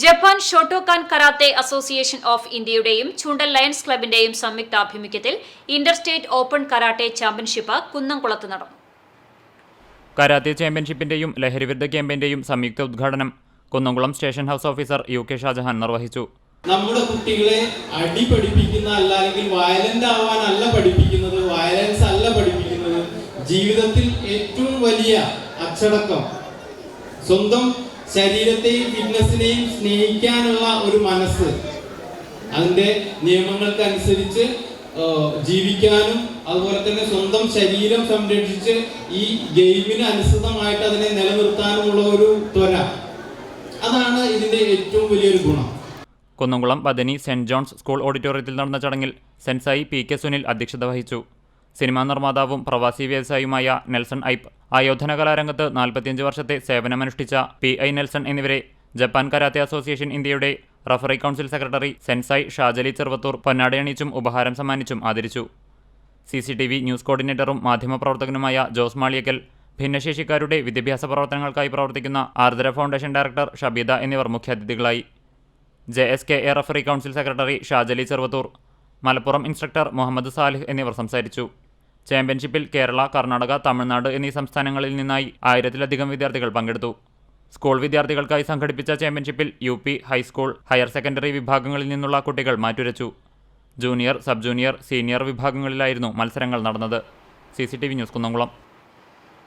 Japan shotokan karate association of ഇന്ത്യയുടെയും Chundal lions ക്ലബിന്റെയും സംയുക്ത ആഭിമുഖ്യത്തിൽ inter state open karate championship കുന്നംകുളത്ത് നടന്നു. കരാത്തെ ചാമ്പ്യൻഷിപ്പിന്റെയും ലഹരി വിരുദ്ധ ക്യാമ്പയിന്റെയും സംയുക്ത ഉദ്ഘാടനം Kunnamkulam station house officer U K Shajahan നിർവഹിച്ചു. നമ്മുടെ കുട്ടികളെ അടി പഠിപ്പിക്കുന്ന അല്ല അല്ലെങ്കിൽ വയലന്റ് ആവാനല്ല പഠിപ്പിക്കുന്നത് വയലൻസ് അല്ല പഠിപ്പിക്കുന്നത് ജീവിതത്തിൽ ഏറ്റവും വലിയ അച്ചടക്കം. സ്വന്തം ശരീരത്തെയും ഫിറ്റ്നസിനെയും സ്നേഹിക്കാനുള്ള ഒരു മനസ്സ്. അതിന്റെ നിയമങ്ങൾക്കനുസരിച്ച് ജീവിക്കാനും അതുപോലെ തന്നെ സ്വന്തം ശരീരം സംരക്ഷിച്ച് ഈ ഗെയിമിന് അനുസൃതമായിട്ട് അതിനെ നിലനിർത്താനുമുള്ള ഒരു ത്വര. അതാണ് ഇതിന്റെ ഏറ്റവും വലിയൊരു ഗുണം. Kunnamkulam Bethany Saint John's school ഓഡിറ്റോറിയത്തിൽ നടന്ന ചടങ്ങിൽ സെൻസായി പി കെ സുനിൽ അധ്യക്ഷത വഹിച്ചു. സിനിമാ നിർമ്മാതാവും പ്രവാസി വ്യവസായിയുമായ നെൽസൺ ഐപ്പ് ആയോധന കലാരംഗത്ത് നാൽപ്പത്തിയഞ്ച് വർഷത്തെ സേവനമനുഷ്ഠിച്ച പി ഐ നെൽസൺ എന്നിവരെ ജപ്പാൻ കരാത്തെ അസോസിയേഷൻ ഇന്ത്യയുടെ referee council secretary sensei Shajali Cheruvathur പൊന്നാടയണിച്ചും ഉപഹാരം സമ്മാനിച്ചും ആദരിച്ചു. C C T V news കോർഡിനേറ്ററും മാധ്യമപ്രവർത്തകനുമായ ജോസ് മാളിയക്കൽ ഭിന്നശേഷിക്കാരുടെ വിദ്യാഭ്യാസ പ്രവർത്തനങ്ങൾക്കായി പ്രവർത്തിക്കുന്ന ആർദ്ര ഫൗണ്ടേഷൻ ഡയറക്ടർ ഷബീദ എന്നിവർ മുഖ്യാതിഥികളായി. J S K A referee council secretary Shajali Cheruvathur Malappuram instructor Muhammad Salih എന്നിവർ സംസാരിച്ചു. ചാമ്പ്യൻഷിപ്പിൽ കേരള കർണാടക തമിഴ്നാട് എന്നീ സംസ്ഥാനങ്ങളിൽ നിന്നായി ആയിരത്തിലധികം വിദ്യാർത്ഥികൾ പങ്കെടുത്തു. സ്കൂൾ വിദ്യാർത്ഥികൾക്കായി സംഘടിപ്പിച്ച ചാമ്പ്യൻഷിപ്പിൽ U P high school higher secondary വിഭാഗങ്ങളിൽ നിന്നുള്ള കുട്ടികൾ മാറ്റുരച്ചു. ജൂനിയർ സബ് ജൂനിയർ സീനിയർ വിഭാഗങ്ങളിലായിരുന്നു മത്സരങ്ങൾ നടന്നത്. C news Kunnamkulam.